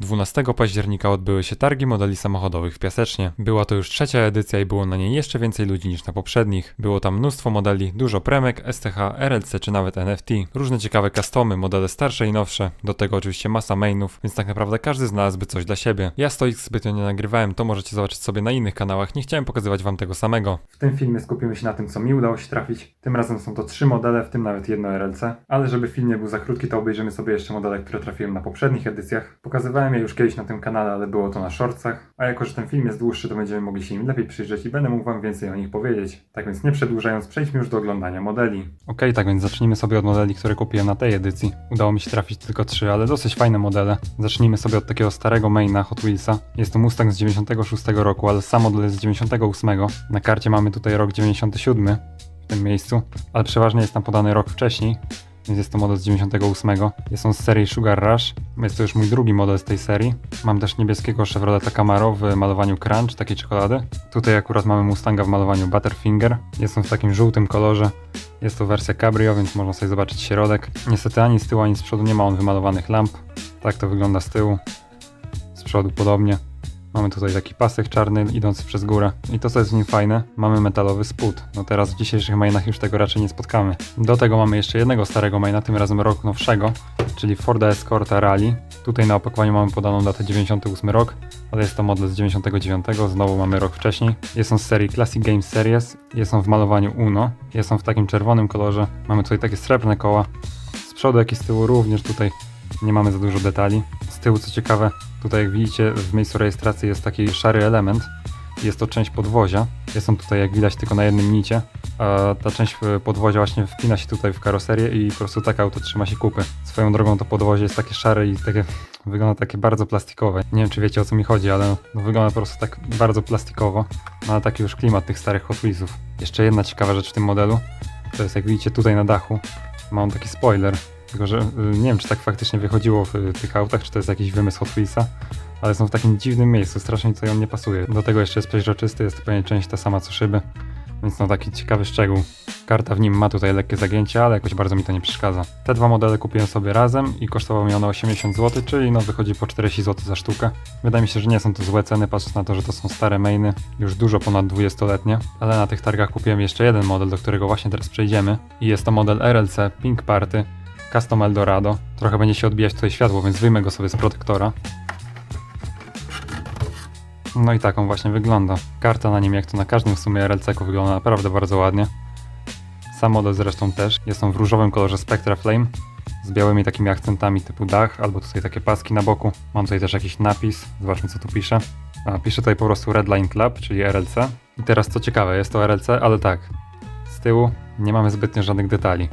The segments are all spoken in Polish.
12 października odbyły się targi modeli samochodowych w Piasecznie. Była to już trzecia edycja i było na niej jeszcze więcej ludzi niż na poprzednich. Było tam mnóstwo modeli, dużo premek, STH, RLC czy nawet NFT. Różne ciekawe customy, modele starsze i nowsze. Do tego oczywiście masa mainów, więc tak naprawdę każdy znalazłby coś dla siebie. Ja stoik zbytnio nie nagrywałem, to możecie zobaczyć sobie na innych kanałach, nie chciałem pokazywać wam tego samego. W tym filmie skupimy się na tym, co mi udało się trafić. Tym razem są to trzy modele, w tym nawet jedno RLC. Ale żeby film nie był za krótki, to obejrzymy sobie jeszcze modele, które trafiłem na poprzednich edycjach. Pokazywałem je już kiedyś na tym kanale, ale było to na shortsach. A jako, że ten film jest dłuższy, to będziemy mogli się im lepiej przyjrzeć i będę mógł wam więcej o nich powiedzieć. Tak więc nie przedłużając, przejdźmy już do oglądania modeli. Okej, tak więc zacznijmy sobie od modeli, które kupiłem na tej edycji. Udało mi się trafić tylko trzy, ale dosyć fajne modele. Zacznijmy sobie od takiego starego maina Hot Wheelsa. Jest to Mustang z 96 roku, ale sam model jest z 98. Na karcie mamy tutaj rok 97 w tym miejscu, ale przeważnie jest tam podany rok wcześniej, więc jest to model z 98. Jest on z serii Sugar Rush. Jest to już mój drugi model z tej serii. Mam też niebieskiego Chevroleta Camaro w malowaniu Crunch, takiej czekolady. Tutaj akurat mamy Mustanga w malowaniu Butterfinger. Jest on w takim żółtym kolorze. Jest to wersja Cabrio, więc można sobie zobaczyć środek. Niestety ani z tyłu, ani z przodu nie ma on wymalowanych lamp. Tak to wygląda z tyłu. Z przodu podobnie. Mamy tutaj taki pasek czarny idący przez górę. I to co jest w nim fajne, mamy metalowy spód. No teraz w dzisiejszych mainach już tego raczej nie spotkamy. Do tego mamy jeszcze jednego starego maina, tym razem rok nowszego, czyli Forda Escorta Rally. Tutaj na opakowaniu mamy podaną datę 98 rok, ale jest to model z 99, znowu mamy rok wcześniej. Jest on z serii Classic Games Series, jest on w malowaniu Uno, jest on w takim czerwonym kolorze. Mamy tutaj takie srebrne koła. Z przodu jak i z tyłu również tutaj nie mamy za dużo detali. Z tyłu co ciekawe, tutaj jak widzicie w miejscu rejestracji jest taki szary element. Jest to część podwozia. Jest on tutaj jak widać tylko na jednym nicie. A ta część e, podwozia właśnie wpina się tutaj w karoserię i po prostu tak auto trzyma się kupy. Swoją drogą to podwozie jest takie szare i takie wygląda takie bardzo plastikowe. Nie wiem czy wiecie o co mi chodzi, ale no, wygląda po prostu tak bardzo plastikowo. No ale taki już klimat tych starych Hot Wheelsów. Jeszcze jedna ciekawa rzecz w tym modelu. To jest jak widzicie tutaj na dachu. Ma on taki spoiler. Tylko, że y, nie wiem, czy tak faktycznie wychodziło w y, tych autach, czy to jest jakiś wymysł Hot Wheelsa, ale są w takim dziwnym miejscu, strasznie tutaj on nie pasuje. Do tego jeszcze jest przeźroczysty, jest to pewnie część ta sama co szyby, więc no taki ciekawy szczegół. Karta w nim ma tutaj lekkie zagięcie, ale jakoś bardzo mi to nie przeszkadza. Te dwa modele kupiłem sobie razem i kosztowały mi one 80 zł, czyli no wychodzi po 40 zł za sztukę. Wydaje mi się, że nie są to złe ceny, patrząc na to, że to są stare mainy, już dużo ponad 20-letnie, ale na tych targach kupiłem jeszcze jeden model, do którego właśnie teraz przejdziemy i jest to model RLC Pink Party Custom Eldorado. Trochę będzie się odbijać tutaj światło, więc wyjmę go sobie z protektora. No i tak on właśnie wygląda. Karta na nim, jak to na każdym w sumie RLC-ku wygląda naprawdę bardzo ładnie. Sam model zresztą też. Jest on w różowym kolorze Spectra Flame z białymi takimi akcentami typu dach, albo tutaj takie paski na boku. Mam tutaj też jakiś napis, zobaczmy co tu pisze. A, pisze tutaj po prostu Redline Club, czyli RLC. I teraz co ciekawe, jest to RLC, ale tak, z tyłu nie mamy zbytnio żadnych detali.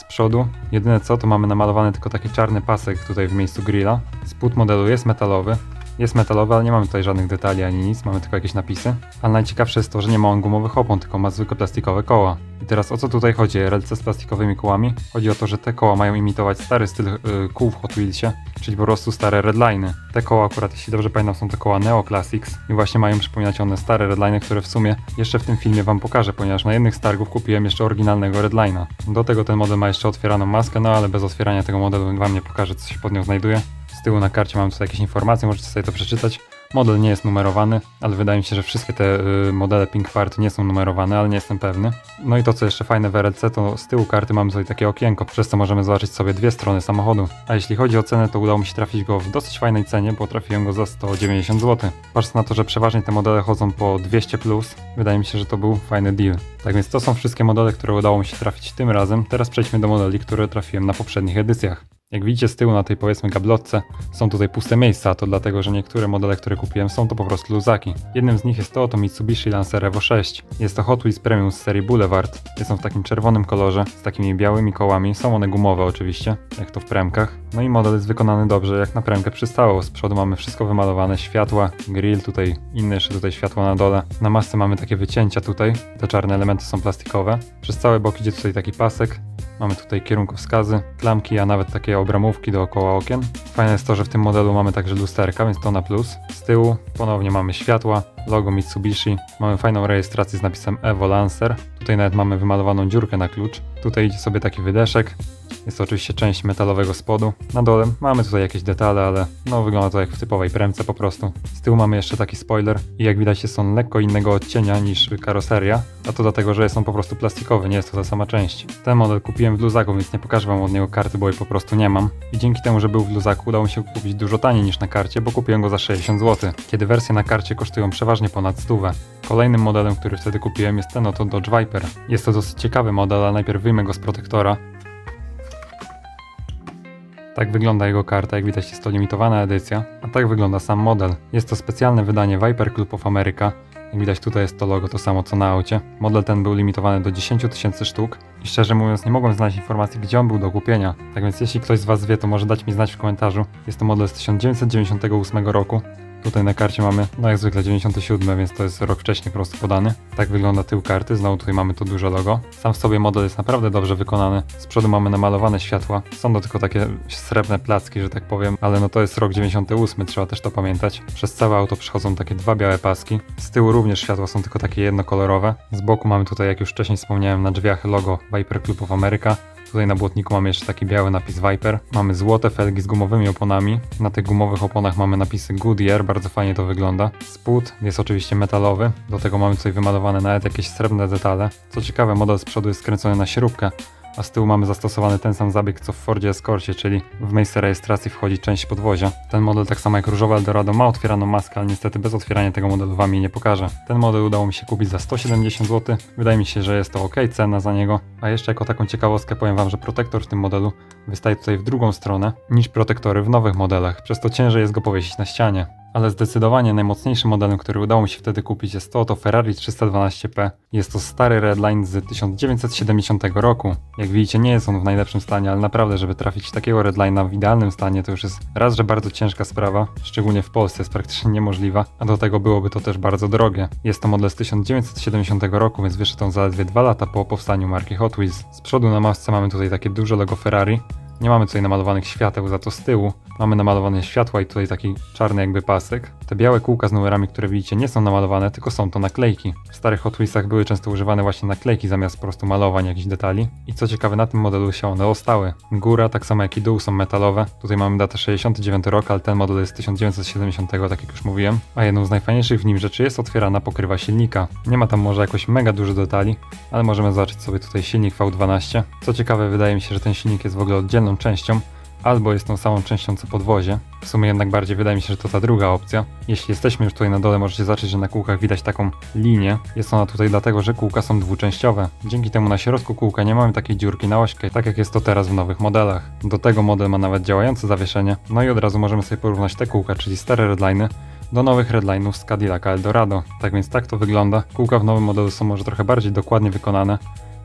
Z przodu jedyne co to mamy namalowany tylko taki czarny pasek tutaj w miejscu grilla. Spód modelu jest metalowy. Jest metalowy, ale nie mamy tutaj żadnych detali ani nic, mamy tylko jakieś napisy. Ale najciekawsze jest to, że nie ma on gumowych opon, tylko ma zwykłe plastikowe koła. I teraz o co tutaj chodzi? RLC z plastikowymi kołami? Chodzi o to, że te koła mają imitować stary styl y, kół w Hot Wheelsie, czyli po prostu stare redliny. Te koła akurat, jeśli dobrze pamiętam, są to koła Neo Classics i właśnie mają przypominać one stare redliny, które w sumie jeszcze w tym filmie wam pokażę, ponieważ na jednych z targów kupiłem jeszcze oryginalnego redlina. Do tego ten model ma jeszcze otwieraną maskę, no ale bez otwierania tego modelu wam nie pokażę, co się pod nią znajduje. Z tyłu na karcie mam tutaj jakieś informacje, możecie sobie to przeczytać. Model nie jest numerowany, ale wydaje mi się, że wszystkie te y, modele Pink Party nie są numerowane, ale nie jestem pewny. No i to, co jeszcze fajne w RLC, to z tyłu karty mamy tutaj takie okienko, przez co możemy zobaczyć sobie dwie strony samochodu. A jeśli chodzi o cenę, to udało mi się trafić go w dosyć fajnej cenie, bo trafiłem go za 190 zł. Patrząc na to, że przeważnie te modele chodzą po 200+, plus, wydaje mi się, że to był fajny deal. Tak więc to są wszystkie modele, które udało mi się trafić tym razem. Teraz przejdźmy do modeli, które trafiłem na poprzednich edycjach. Jak widzicie z tyłu na tej powiedzmy gablotce są tutaj puste miejsca, to dlatego, że niektóre modele, które kupiłem są to po prostu luzaki. Jednym z nich jest to oto Mitsubishi Lancer Evo 6. Jest to Hot Wheels Premium z serii Boulevard. Jest on w takim czerwonym kolorze, z takimi białymi kołami. Są one gumowe oczywiście, jak to w premkach. No i model jest wykonany dobrze, jak na premkę przystało. Z przodu mamy wszystko wymalowane, światła, grill tutaj, inne jeszcze tutaj światło na dole. Na masce mamy takie wycięcia tutaj, te czarne elementy są plastikowe. Przez cały bok idzie tutaj taki pasek, Mamy tutaj kierunkowskazy, klamki, a nawet takie obramówki dookoła okien. Fajne jest to, że w tym modelu mamy także lusterka, więc to na plus. Z tyłu ponownie mamy światła, logo Mitsubishi. Mamy fajną rejestrację z napisem Evo Lancer. Tutaj nawet mamy wymalowaną dziurkę na klucz. Tutaj idzie sobie taki wydeszek. Jest to oczywiście część metalowego spodu. Na dole mamy tutaj jakieś detale, ale no wygląda to jak w typowej premce po prostu. Z tyłu mamy jeszcze taki spoiler i jak widać jest on lekko innego odcienia niż karoseria, a to dlatego, że jest on po prostu plastikowy, nie jest to ta sama część. Ten model kupiłem w luzaku, więc nie pokażę wam od niego karty, bo jej po prostu nie mam. I dzięki temu, że był w luzaku, udało mi się kupić dużo taniej niż na karcie, bo kupiłem go za 60 zł, kiedy wersje na karcie kosztują przeważnie ponad 100. Kolejnym modelem, który wtedy kupiłem jest ten oto Dodge Viper. Jest to dosyć ciekawy model, ale najpierw wyjmę go z protektora. Tak wygląda jego karta, jak widać jest to limitowana edycja, a tak wygląda sam model. Jest to specjalne wydanie Viper Club of America. Jak widać tutaj jest to logo to samo co na aucie. Model ten był limitowany do 10 tysięcy sztuk i szczerze mówiąc nie mogłem znaleźć informacji gdzie on był do kupienia. Tak więc jeśli ktoś z Was wie to może dać mi znać w komentarzu. Jest to model z 1998 roku. Tutaj na karcie mamy, no jak zwykle 97, więc to jest rok wcześniej po prostu podany. Tak wygląda tył karty, znowu tutaj mamy to duże logo. Sam w sobie model jest naprawdę dobrze wykonany. Z przodu mamy namalowane światła. Są to tylko takie srebrne placki, że tak powiem, ale no to jest rok 98, trzeba też to pamiętać. Przez całe auto przechodzą takie dwa białe paski. Z tyłu również światła są tylko takie jednokolorowe. Z boku mamy tutaj, jak już wcześniej wspomniałem, na drzwiach logo Viper Club of America. Tutaj na błotniku mamy jeszcze taki biały napis Viper. Mamy złote felgi z gumowymi oponami. Na tych gumowych oponach mamy napisy Goodyear, bardzo fajnie to wygląda. Spód jest oczywiście metalowy. Do tego mamy tutaj wymalowane nawet jakieś srebrne detale. Co ciekawe, model z przodu jest skręcony na śrubkę, a z tyłu mamy zastosowany ten sam zabieg co w Fordzie Escorcie, czyli w miejsce rejestracji wchodzi część podwozia. Ten model tak samo jak różowy Eldorado ma otwieraną maskę, ale niestety bez otwierania tego modelu wam jej nie pokażę. Ten model udało mi się kupić za 170 zł. Wydaje mi się, że jest to ok cena za niego. A jeszcze jako taką ciekawostkę powiem wam, że protektor w tym modelu wystaje tutaj w drugą stronę niż protektory w nowych modelach, przez to ciężej jest go powiesić na ścianie. Ale zdecydowanie najmocniejszym modelem, który udało mi się wtedy kupić jest to oto Ferrari 312P. Jest to stary Redline z 1970 roku. Jak widzicie nie jest on w najlepszym stanie, ale naprawdę żeby trafić takiego Redline'a w idealnym stanie to już jest raz, że bardzo ciężka sprawa, szczególnie w Polsce jest praktycznie niemożliwa, a do tego byłoby to też bardzo drogie. Jest to model z 1970 roku, więc wyszedł on zaledwie 2 lata po powstaniu marki Hot Wheels. Z przodu na masce mamy tutaj takie duże logo Ferrari, nie mamy tutaj namalowanych świateł, za to z tyłu mamy namalowane światła i tutaj taki czarny jakby pasek. Te białe kółka z numerami, które widzicie, nie są namalowane, tylko są to naklejki. W starych Hot Wheelsach były często używane właśnie naklejki zamiast po prostu malowań jakichś detali. I co ciekawe, na tym modelu się one ostały. Góra, tak samo jak i dół są metalowe. Tutaj mamy datę 69 rok, ale ten model jest z 1970, tak jak już mówiłem. A jedną z najfajniejszych w nim rzeczy jest otwierana pokrywa silnika. Nie ma tam może jakoś mega dużo detali, ale możemy zobaczyć sobie tutaj silnik V12. Co ciekawe, wydaje mi się, że ten silnik jest w ogóle oddzielną częścią, albo jest tą samą częścią co podwozie. W sumie jednak bardziej wydaje mi się, że to ta druga opcja. Jeśli jesteśmy już tutaj na dole, możecie zobaczyć, że na kółkach widać taką linię. Jest ona tutaj dlatego, że kółka są dwuczęściowe. Dzięki temu na środku kółka nie mamy takiej dziurki na ośkę, tak jak jest to teraz w nowych modelach. Do tego model ma nawet działające zawieszenie. No i od razu możemy sobie porównać te kółka, czyli stare redline'y, do nowych redline'ów z Cadillaca Eldorado. Tak więc tak to wygląda. Kółka w nowym modelu są może trochę bardziej dokładnie wykonane.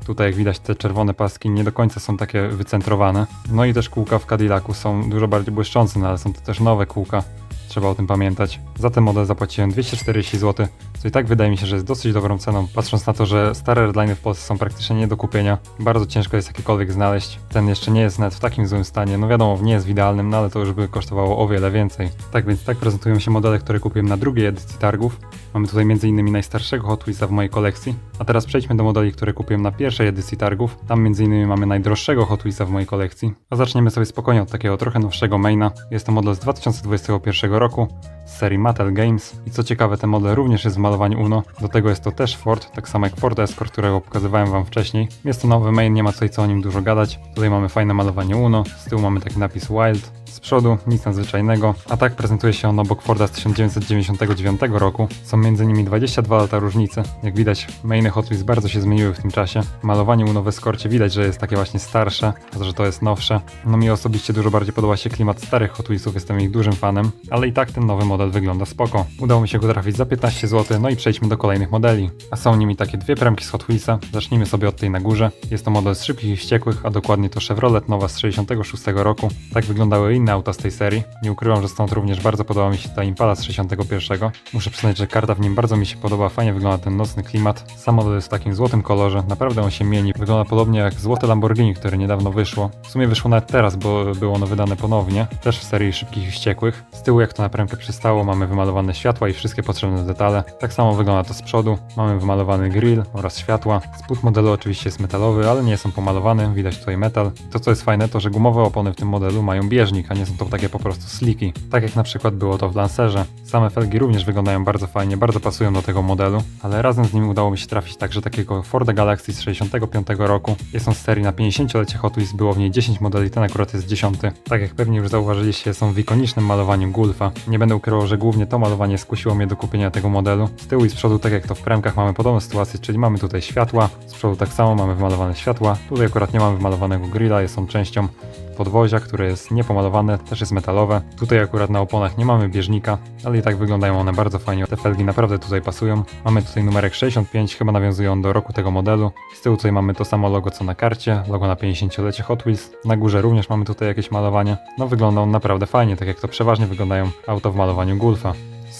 Tutaj jak widać te czerwone paski nie do końca są takie wycentrowane. No i też kółka w Cadillacu są dużo bardziej błyszczące, no ale są to też nowe kółka. Trzeba o tym pamiętać. Za ten model zapłaciłem 240 zł, i tak wydaje mi się, że jest dosyć dobrą ceną, patrząc na to, że stare redline'y w Polsce są praktycznie nie do kupienia. Bardzo ciężko jest jakiekolwiek znaleźć. Ten jeszcze nie jest nawet w takim złym stanie. No wiadomo, nie jest w idealnym, no ale to już by kosztowało o wiele więcej. Tak więc tak prezentują się modele, które kupiłem na drugiej edycji targów. Mamy tutaj m.in. najstarszego Hot Wheelsa w mojej kolekcji. A teraz przejdźmy do modeli, które kupiłem na pierwszej edycji targów. Tam m.in. mamy najdroższego Hot Wheelsa w mojej kolekcji. A zaczniemy sobie spokojnie od takiego trochę nowszego maina. Jest to model z 2021 roku z serii Mattel Games. I co ciekawe, ten model również jest w malowaniu Uno. Do tego jest to też Ford, tak samo jak Ford Escort, którego pokazywałem wam wcześniej. Jest to nowy main, nie ma tutaj co o nim dużo gadać. Tutaj mamy fajne malowanie Uno, z tyłu mamy taki napis Wild, przodu nic nadzwyczajnego, a tak prezentuje się on obok Forda z 1999 roku. Są między nimi 22 lata różnicy. Jak widać, mainy Hot Wheels bardzo się zmieniły w tym czasie. Malowanie Uno w Escorcie widać, że jest takie właśnie starsze, a że to jest nowsze. No mi osobiście dużo bardziej podoba się klimat starych Hot Wheelsów, jestem ich dużym fanem, ale i tak ten nowy model wygląda spoko. Udało mi się go trafić za 15 zł, no i przejdźmy do kolejnych modeli. A są nimi takie dwie premki z Hot Wheelsa. Zacznijmy sobie od tej na górze. Jest to model z szybkich i wściekłych, a dokładnie to Chevrolet Nova z 66 roku. Tak wyglądały inne auta z tej serii. Nie ukrywam, że stąd również bardzo podoba mi się ta Impala z 61. Muszę przyznać, że karta w nim bardzo mi się podoba, fajnie wygląda ten nocny klimat. Sam model jest w takim złotym kolorze, naprawdę on się mieni. Wygląda podobnie jak złote Lamborghini, które niedawno wyszło. W sumie wyszło nawet teraz, bo było ono wydane ponownie, też w serii Szybkich i Wściekłych. Z tyłu, jak to na premkę przystało, mamy wymalowane światła i wszystkie potrzebne detale. Tak samo wygląda to z przodu. Mamy wymalowany grill oraz światła. Spód modelu oczywiście jest metalowy, ale nie są pomalowane, widać tutaj metal. To co jest fajne, to że gumowe opony w tym modelu mają bieżnik, a nie są to takie po prostu sliki. Tak jak na przykład było to w Lancerze. Same felgi również wyglądają bardzo fajnie, bardzo pasują do tego modelu, ale razem z nimi udało mi się trafić także takiego Forda Galaxy z 65 roku. Jest on z serii na 50-lecie Hot Wheels, było w niej 10 modeli, ten akurat jest 10. Tak jak pewnie już zauważyliście, są w ikonicznym malowaniu Gulfa. Nie będę ukrywał, że głównie to malowanie skusiło mnie do kupienia tego modelu. Z tyłu i z przodu, tak jak to w premkach, mamy podobną sytuację, czyli mamy tutaj światła, z przodu tak samo mamy wymalowane światła. Tutaj akurat nie mamy wymalowanego grilla, jest on częścią podwozia, które jest niepomalowane, też jest metalowe. Tutaj akurat na oponach nie mamy bieżnika, ale i tak wyglądają one bardzo fajnie. Te felgi naprawdę tutaj pasują. Mamy tutaj numerek 65, chyba nawiązuje on do roku tego modelu. Z tyłu tutaj mamy to samo logo co na karcie, logo na 50-lecie Hot Wheels. Na górze również mamy tutaj jakieś malowanie. No wygląda on naprawdę fajnie, tak jak to przeważnie wyglądają auto w malowaniu Gulfa.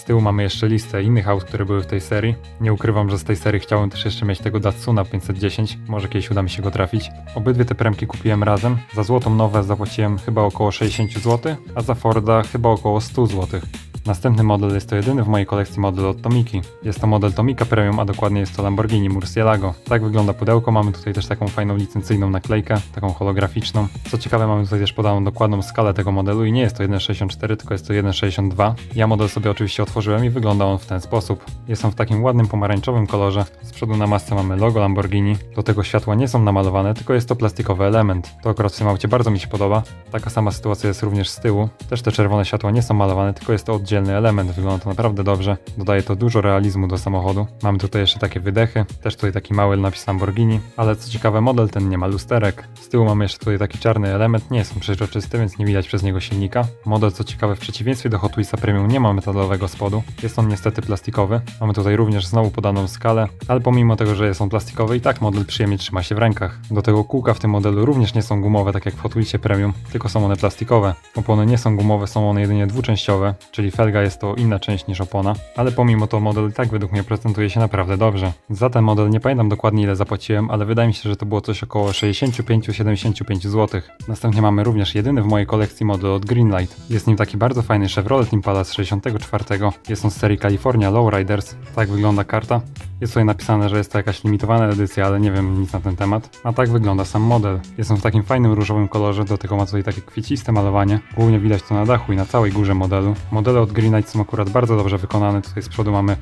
Tyłu mamy jeszcze listę innych aut, które były w tej serii. Nie ukrywam, że z tej serii chciałem też jeszcze mieć tego Datsuna 510. Może kiedyś uda mi się go trafić. Obydwie te premki kupiłem razem. Za złotą nowe zapłaciłem chyba około 60 zł, a za Forda chyba około 100 zł. Następny model jest to jedyny w mojej kolekcji model od Tomiki. Jest to model Tomika Premium, a dokładnie jest to Lamborghini Murcielago. Tak wygląda pudełko, mamy tutaj też taką fajną licencyjną naklejkę, taką holograficzną. Co ciekawe, mamy tutaj też podaną dokładną skalę tego modelu i nie jest to 1.64, tylko jest to 1.62. Ja model sobie oczywiście otworzyłem i wygląda on w ten sposób. Jest on w takim ładnym pomarańczowym kolorze. Z przodu na masce mamy logo Lamborghini. Do tego światła nie są namalowane, tylko jest to plastikowy element. To akurat w tym aucie bardzo mi się podoba. Taka sama sytuacja jest również z tyłu. Też te czerwone światła nie są malowane, tylko jest to oddzielny element. Wygląda to naprawdę dobrze. Dodaje to dużo realizmu do samochodu. Mamy tutaj jeszcze takie wydechy. Też tutaj taki mały napis Lamborghini. Ale co ciekawe, model ten nie ma lusterek. Z tyłu mamy jeszcze tutaj taki czarny element. Nie jest on przeźroczysty, więc nie widać przez niego silnika. Model, co ciekawe, w przeciwieństwie do Hot Wheelsa Premium nie ma metalowego spodu. Jest on niestety plastikowy. Mamy tutaj również znowu podaną skalę, ale pomimo tego, że jest on plastikowy, i tak model przyjemnie trzyma się w rękach. Do tego kółka w tym modelu również nie są gumowe, tak jak w Hot Wheelsie Premium, tylko są one plastikowe. Opony nie są gumowe, są one jedynie dwuczęściowe, czyli felga jest to inna część niż opona, ale pomimo to model tak według mnie prezentuje się naprawdę dobrze. Za ten model nie pamiętam dokładnie ile zapłaciłem, ale wydaje mi się, że to było coś około 65-75 zł. Następnie mamy również jedyny w mojej kolekcji model od Greenlight. Jest nim taki bardzo fajny Chevrolet Impala z 64. Jest on z serii California Lowriders. Tak wygląda karta. Jest tutaj napisane, że jest to jakaś limitowana edycja, ale nie wiem nic na ten temat. A tak wygląda sam model. Jest on w takim fajnym różowym kolorze, do tego ma tutaj takie kwieciste malowanie. Głównie widać to na dachu i na całej górze modelu. Modele od Greenlight są akurat bardzo dobrze wykonane. Tutaj z przodu mamy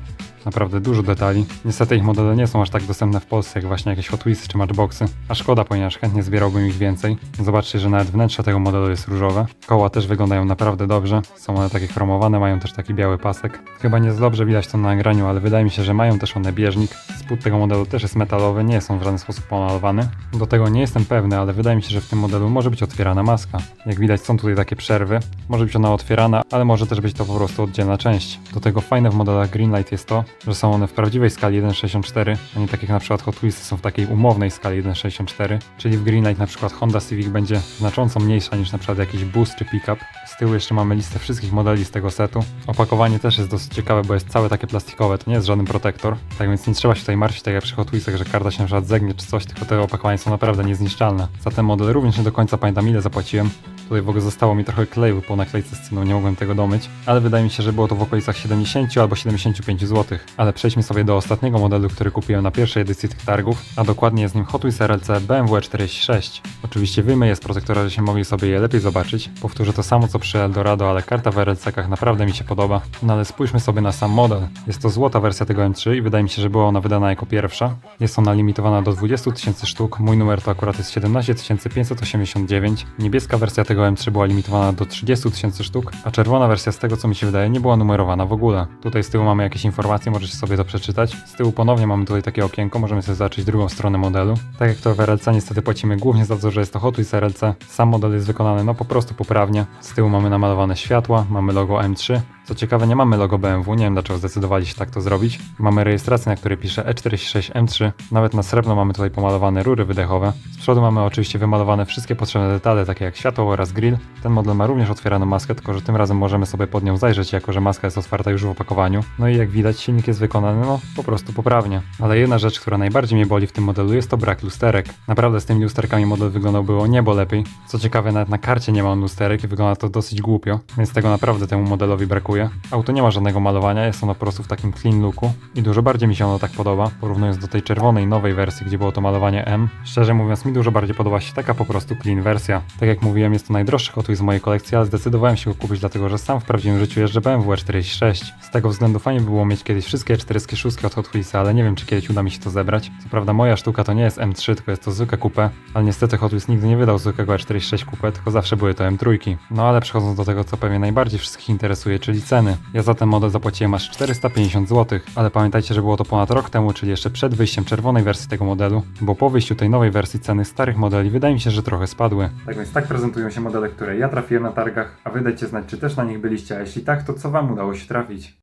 naprawdę dużo detali. Niestety ich modele nie są aż tak dostępne w Polsce jak właśnie jakieś Hot Wheels czy Matchboxy. A szkoda, ponieważ chętnie zbierałbym ich więcej. Zobaczcie, że nawet wnętrze tego modelu jest różowe. Koła też wyglądają naprawdę dobrze. Są one takie chromowane, mają też taki biały pasek. Chyba nie dobrze widać to na nagraniu, ale wydaje mi się, że mają też one bieżnik. Spód tego modelu też jest metalowy, nie są w żaden sposób pomalowany. Do tego nie jestem pewny, ale wydaje mi się, że w tym modelu może być otwierana maska. Jak widać są tutaj takie przerwy. Może być ona otwierana, ale może też być to po prostu oddzielna część. Do tego fajne w modelach Greenlight jest to, że są one w prawdziwej skali 1.64, a nie tak jak na przykład Hot Wheels są w takiej umownej skali 1.64, czyli w Greenlight na przykład Honda Civic będzie znacząco mniejsza niż na przykład jakiś bus czy pickup. Z tyłu jeszcze mamy listę wszystkich modeli z tego setu. Opakowanie też jest dosyć ciekawe, bo jest całe takie plastikowe, to nie jest żaden protektor, tak więc nie trzeba się tutaj martwić tak jak przy Hot Wheelsach, że karta się na przykład zegnie czy coś, tylko te opakowania są naprawdę niezniszczalne. Za ten model również nie do końca pamiętam ile zapłaciłem, Tutaj w ogóle zostało mi trochę kleju po naklejce z ceną, nie mogłem tego domyć, ale wydaje mi się, że było to w okolicach 70 albo 75 zł. Ale przejdźmy sobie do ostatniego modelu, który kupiłem na pierwszej edycji tych targów, a dokładnie jest nim Hot Wheels RLC BMW 46. Oczywiście wyjmę z protektora, że się mogli sobie je lepiej zobaczyć. Powtórzę to samo co przy Eldorado, ale karta w RLC-kach naprawdę mi się podoba. No ale spójrzmy sobie na sam model. Jest to złota wersja tego M3 i wydaje mi się, że była ona wydana jako pierwsza. Jest ona limitowana do 20 tysięcy sztuk, mój numer to akurat jest 17 589. Niebieska wersja tego M3 była limitowana do 30 tysięcy sztuk, a czerwona wersja z tego co mi się wydaje nie była numerowana w ogóle. Tutaj z tyłu mamy jakieś informacje, możecie sobie to przeczytać. Z tyłu ponownie mamy tutaj takie okienko, możemy sobie zobaczyć drugą stronę modelu. Tak jak to w RLC niestety płacimy głównie za to, że jest to Hot Wheels RLC. Sam model jest wykonany no po prostu poprawnie. Z tyłu mamy namalowane światła, mamy logo M3, Co ciekawe, nie mamy logo BMW, nie wiem dlaczego zdecydowali się tak to zrobić. Mamy rejestrację, na której pisze E E46M3. Nawet na srebrno mamy tutaj pomalowane rury wydechowe. Z przodu mamy oczywiście wymalowane wszystkie potrzebne detale, takie jak światło oraz grill. Ten model ma również otwieraną maskę, tylko że tym razem możemy sobie pod nią zajrzeć, jako że maska jest otwarta już w opakowaniu. No i jak widać, silnik jest wykonany, no, po prostu poprawnie. Ale jedna rzecz, która najbardziej mnie boli w tym modelu, jest to brak lusterek. Naprawdę z tymi lusterkami model wyglądał było niebo lepiej. Co ciekawe, nawet na karcie nie ma on lusterek i wygląda to dosyć głupio, więc tego naprawdę temu modelowi brakuje. Auto nie ma żadnego malowania, jest ono po prostu w takim clean looku i dużo bardziej mi się ono tak podoba, porównując do tej czerwonej nowej wersji, gdzie było to malowanie M. Szczerze mówiąc, mi dużo bardziej podoba się taka po prostu clean wersja. Tak jak mówiłem, jest to najdroższy Hot Wheels z mojej kolekcji, ale zdecydowałem się go kupić, dlatego że sam w prawdziwym życiu jeżdżę BMW E46. Z tego względu fajnie by było mieć kiedyś wszystkie 46 od Hot Wheelsa, ale nie wiem, czy kiedyś uda mi się to zebrać. Co prawda moja sztuka to nie jest M3, tylko jest to zwykłe coupe, ale niestety Hot Wheels nigdy nie wydał zwykłego E46 coupe, tylko zawsze były to M3. No ale przechodząc do tego, co pewnie najbardziej wszystkich interesuje, czyli ceny. Ja za ten model zapłaciłem aż 450 zł, ale pamiętajcie, że było to ponad rok temu, czyli jeszcze przed wyjściem czerwonej wersji tego modelu, bo po wyjściu tej nowej wersji ceny starych modeli wydaje mi się, że trochę spadły. Tak więc tak prezentują się modele, które ja trafiłem na targach, a wy dajcie znać, czy też na nich byliście, a jeśli tak, to co wam udało się trafić.